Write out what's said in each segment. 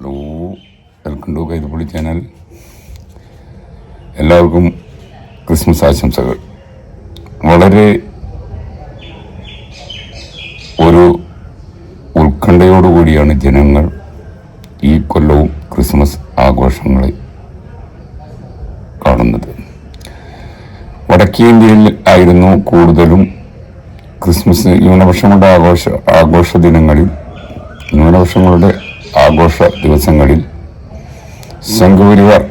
Hello welcome to Kaithappally channel എല്ലാവർക്കും Christmas ആശംസകൾ. വളരെ ഒരു ഉത്കണ്ഠയോടുകൂടിയാണ് ജനങ്ങൾ ഈ കൊല്ലവും ക്രിസ്മസ് ആഘോഷങ്ങളെ കാണുന്നത്. വടക്കേ ഇന്ത്യയിൽ ആയിരുന്നു കൂടുതലും ക്രിസ്മസ് ന്യൂനപക്ഷങ്ങളുടെ ആഘോഷ ആഘോഷ ദിനങ്ങളിൽ ന്യൂനപക്ഷങ്ങളുടെ ആഘോഷ ദിവസങ്ങളിൽ സംഘപരിവാർ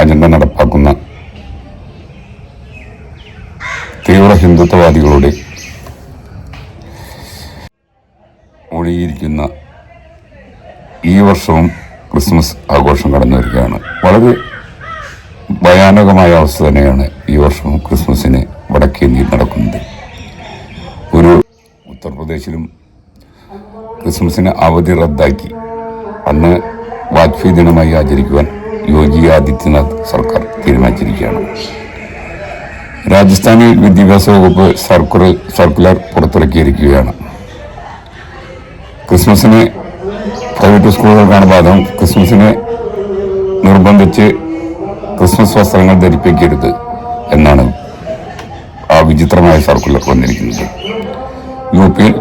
അജണ്ട നടപ്പാക്കുന്ന തീവ്ര ഹിന്ദുത്വവാദികളുടെ ഒഴിയിരിക്കുന്ന ഈ വർഷവും ക്രിസ്മസ് ആഘോഷം കടന്നു വരികയാണ്. വളരെ ഭയാനകമായ അവസ്ഥ തന്നെയാണ് ഈ വർഷവും ക്രിസ്മസിന് വടക്കേ ഇന്ത്യയിൽ നടക്കുന്നത്. ഒരു ഉത്തർപ്രദേശിലും ക്രിസ്മസിന് അവധി റദ്ദാക്കി. അന്ന് വാജ്പേയി ദിനമായി ആചരിക്കുവാൻ യോഗി ആദിത്യനാഥ് സർക്കാർ തീരുമാനിച്ചിരിക്കുകയാണ്. രാജസ്ഥാനിൽ വിദ്യാഭ്യാസ വകുപ്പ് സർക്കുലർ സർക്കുലർ പുറത്തിറക്കിയിരിക്കുകയാണ്. ക്രിസ്മസിന് പ്രൈവറ്റ് സ്കൂളുകൾക്കാണ് ബാധകം ക്രിസ്മസിനെ നിർബന്ധിച്ച് ക്രിസ്മസ് വസ്ത്രങ്ങൾ ധരിപ്പിക്കരുത് എന്നാണ് ആ വിചിത്രമായ സർക്കുലർ വന്നിരിക്കുന്നത്. യു പിയിൽ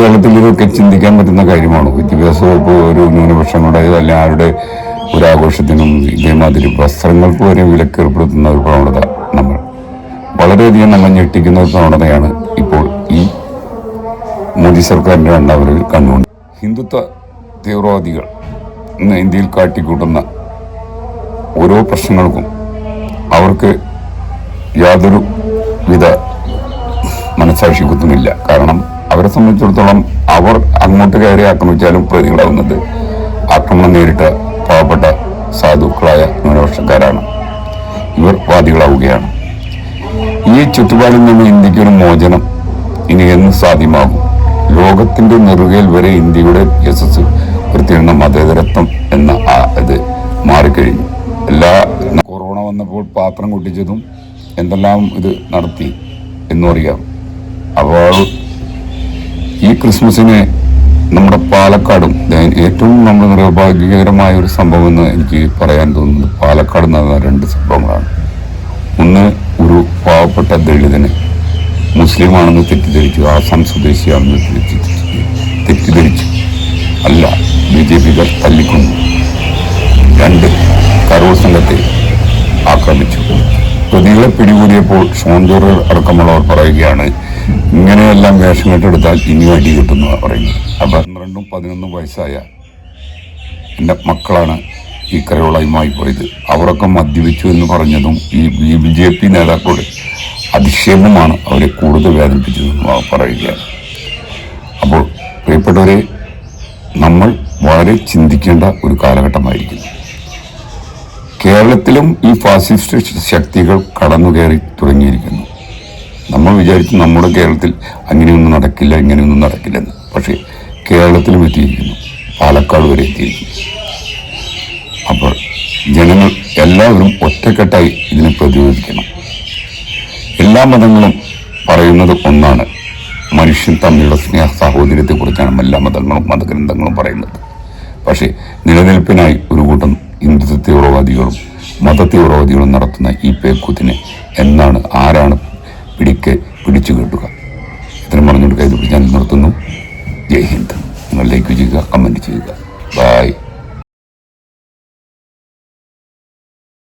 ഇതൊക്കെ ചിന്തിക്കാൻ പറ്റുന്ന കാര്യമാണ്. വിദ്യാഭ്യാസ വകുപ്പ് ഒരു ന്യൂനപക്ഷങ്ങളുടെ അല്ല ആരുടെ ഒരു ആഘോഷത്തിനും ഇതേമാതിരി വസ്ത്രങ്ങൾക്ക് വരെ വിലക്കേർപ്പെടുത്തുന്ന ഒരു പ്രവണത നമ്മൾ. വളരെയധികം നമ്മൾ ഞെട്ടിക്കുന്ന ഒരു പ്രവണതയാണ് ഇപ്പോൾ ഈ മോദി സർക്കാരിന്റെ രണ്ടാമതിൽ കണ്ടുകൊണ്ട്. ഹിന്ദുത്വ തീവ്രവാദികൾ ഇന്ന് ഇന്ത്യയിൽ കാട്ടിക്കൂട്ടുന്ന ഓരോ പ്രശ്നങ്ങൾക്കും അവർക്ക് യാതൊരു വിധ മനസാക്ഷി കാരണം അവരെ സംബന്ധിച്ചിടത്തോളം അവർ അങ്ങോട്ട് കയറി ആക്രമിച്ചാലും പ്രതികളാവുന്നത് ആക്രമണം നേരിട്ട പാവപ്പെട്ട സാധുക്കളായ ന്യൂനപക്ഷക്കാരാണ്. ഇവർ വാദികളാവുകയാണ്. ഈ ചുറ്റുപാടിൽ നിന്ന് ഇന്ത്യക്കൊരു മോചനം ഇനി എന്ന് സാധ്യമാകും. ലോകത്തിന്റെ നെറുകയിൽ വരെ ഇന്ത്യയുടെ യശസ് വൃത്തിയിരുന്ന മതേതരത്വം എന്ന ആ ഇത് മാറിക്കഴിഞ്ഞു. എല്ലാ കൊറോണ വന്നപ്പോൾ പാത്രം കൊട്ടിച്ചതും എന്തെല്ലാം ഇത് നടത്തി എന്നറിയാം അപ്പോൾ ഈ ക്രിസ്മസിനെ നമ്മുടെ പാലക്കാടും ഏറ്റവും നമ്മൾ നിർഭാഗ്യകരമായ ഒരു സംഭവം എന്ന് എനിക്ക് പറയാൻ തോന്നുന്നത് പാലക്കാട് നടന്ന രണ്ട് സംഭവങ്ങളാണ്. ഒന്ന് ഒരു പാവപ്പെട്ട ദളിതന് മുസ്ലിമാണെന്ന് തെറ്റിദ്ധരിച്ചു ആസാം സ്വദേശിയാണെന്ന് തെറ്റിദ്ധരിച്ചു അല്ല ബി ജെ പിക്കാർ തല്ലിക്കൊന്നു. രണ്ട് കരൂർ സംഘത്തെ ആക്രമിച്ചു. പ്രതികളെ പിടികൂടിയപ്പോൾ ഷോൺ ജോർജ് അടക്കമുള്ളവർ പറയുകയാണ് ഇങ്ങനെയെല്ലാം വേഷം കെട്ടെടുത്താൽ ഇനി അടി കിട്ടുന്നു പറയുന്നു അപ്പൊ പന്ത്രണ്ടും പതിനൊന്നും വയസ്സായ എന്റെ മക്കളാണ് ഈ കരയോളയുമായി പോയത്. അവരൊക്കെ മദ്യപിച്ചു എന്ന് പറഞ്ഞതും ഈ ബി ജെ പി നേതാക്കളുടെ അധിക്ഷേപമാണ് അവരെ കൂടുതൽ വേദനിപ്പിച്ചതെന്ന് പറയുകയാണ്. അപ്പോൾ പ്രിയപ്പെട്ടവരെ നമ്മൾ വളരെ ചിന്തിക്കേണ്ട ഒരു കാലഘട്ടമായിരിക്കുന്നു. കേരളത്തിലും ഈ ഫാസിസ്റ്റ് ശക്തികൾ കടന്നു കയറി തുടങ്ങിയിരിക്കുന്നു. നമ്മൾ വിചാരിച്ചു നമ്മുടെ കേരളത്തിൽ അങ്ങനെയൊന്നും നടക്കില്ല ഇങ്ങനെയൊന്നും നടക്കില്ലെന്ന് പക്ഷേ കേരളത്തിലും എത്തിയിരിക്കുന്നു പാലക്കാട് വരെ എത്തിയിരിക്കുന്നു. അപ്പോൾ ജനങ്ങൾ എല്ലാവരും ഒറ്റക്കെട്ടായി ഇതിനെ പ്രതിരോധിക്കണം. എല്ലാ മതങ്ങളും പറയുന്നത് ഒന്നാണ്. മനുഷ്യൻ തമ്മിലുള്ള സ്നേഹ സാഹോദര്യത്തെക്കുറിച്ചാണ് എല്ലാ മതങ്ങളും മതഗ്രന്ഥങ്ങളും പറയുന്നത്. പക്ഷേ നിലനിൽപ്പിനായി ഒരു കൂട്ടം ഹിന്ദുത്വ തീവ്രവാദികളും മത തീവ്രവാദികളും നടത്തുന്ന ഈ പേക്കൂത്തിനെ എന്നാണ് ആരാണ് പിടിക്ക് പിടിച്ചു കെട്ടുക. ഇത്രയും പറഞ്ഞുകൊണ്ട് കൈ ഞാൻ നിർത്തുന്നു.